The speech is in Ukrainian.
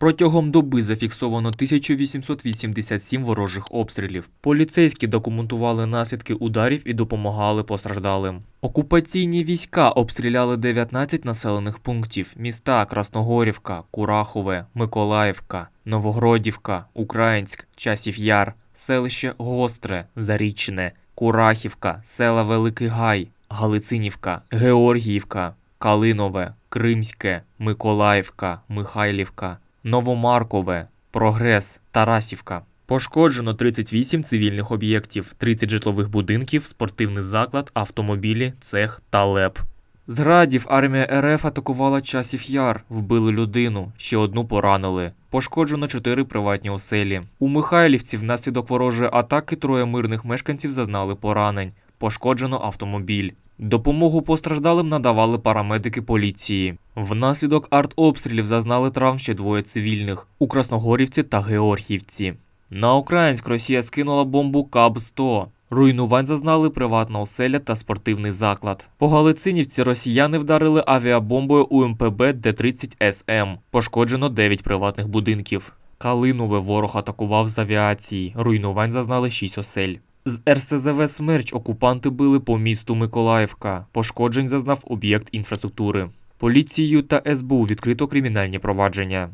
Протягом доби зафіксовано 1887 ворожих обстрілів. Поліцейські документували наслідки ударів і допомагали постраждалим. Окупаційні війська обстріляли 19 населених пунктів: міста Красногорівка, Курахове, Миколаївка, Новогродівка, Українськ, Часів Яр, селище Гостре, Зарічне, Курахівка, села Великий Гай, Галицинівка, Георгіївка, Калинове, Кримське, Миколаївка, Михайлівка, Новомаркове, Прогрес, Тарасівка. Пошкоджено 38 цивільних об'єктів, 30 житлових будинків, спортивний заклад, автомобілі, цех та ЛЕП. З градів армія РФ атакувала часів яр, вбили людину, ще одну поранили. Пошкоджено чотири приватні оселі. У Михайлівці внаслідок ворожої атаки троє мирних мешканців зазнали поранень. Пошкоджено автомобіль. Допомогу постраждалим надавали парамедики поліції. Внаслідок артобстрілів зазнали травм ще двоє цивільних у Красногорівці та Георгіївці. На Українськ Росія скинула бомбу КАБ-100. Руйнувань зазнали приватна оселя та спортивний заклад. По Галицинівці росіяни вдарили авіабомбою УМПБ Д-30 СМ. Пошкоджено 9 приватних будинків. Калинове ворог атакував з авіації. Руйнувань зазнали 6 осель. З РСЗВ «Смерч» окупанти били по місту Миколаївка. Пошкоджень зазнав об'єкт інфраструктури. Поліцією та СБУ відкрито кримінальні провадження.